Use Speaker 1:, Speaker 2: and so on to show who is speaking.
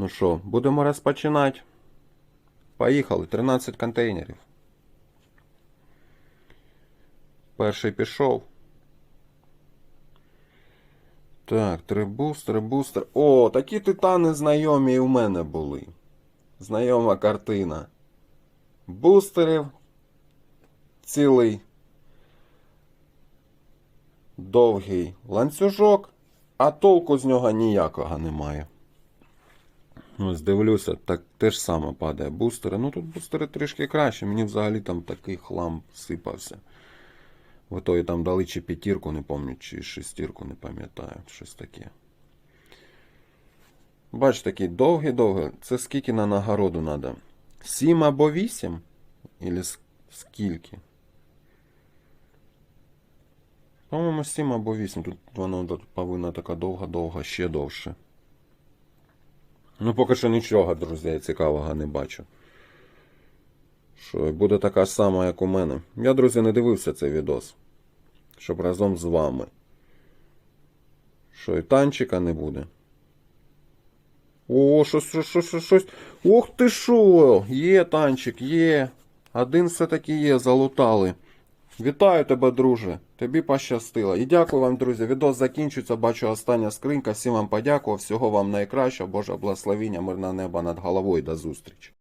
Speaker 1: Ну що, будемо розпочинати. Поїхали. 13 контейнерів. Перший пішов. Так, три бустери, бустер. О, такі титани знайомі і у мене були. Знайома картина. Бустерів. Цілий довгий ланцюжок, а толку з нього ніякого немає. Ось дивлюся, так ж саме падає бустери. Ну тут бустери трішки краще. Мені взагалі там такий хлам сипався. В ітогі там дали чи п'ятірку, не пам'ятаю, чи шестірку, не пам'ятаю. Щось таке. Бач, такий довгий-довгий. Це скільки на нагороду треба? Сім або вісім? Ілі скільки? По-моєму, 7 або 8. Тут тут повинна така довга-довга, ще довше. Ну, поки що нічого, друзі, я цікавого не бачу. Що буде така сама, як у мене. Я, друзі, не дивився цей відос. Щоб разом з вами. Що і танчика не буде. О, щось, щось, щось, щось. Ох ти що! Є танчик, є. Один все-таки є, залутали. Вітаю тебе, друже. Тобі пощастило. І дякую вам, друзі. Відос закінчується. Бачу остання скринька. Всім вам подякував. Всього вам найкращого. Боже благословіння, мирне небо над головою. До зустрічі.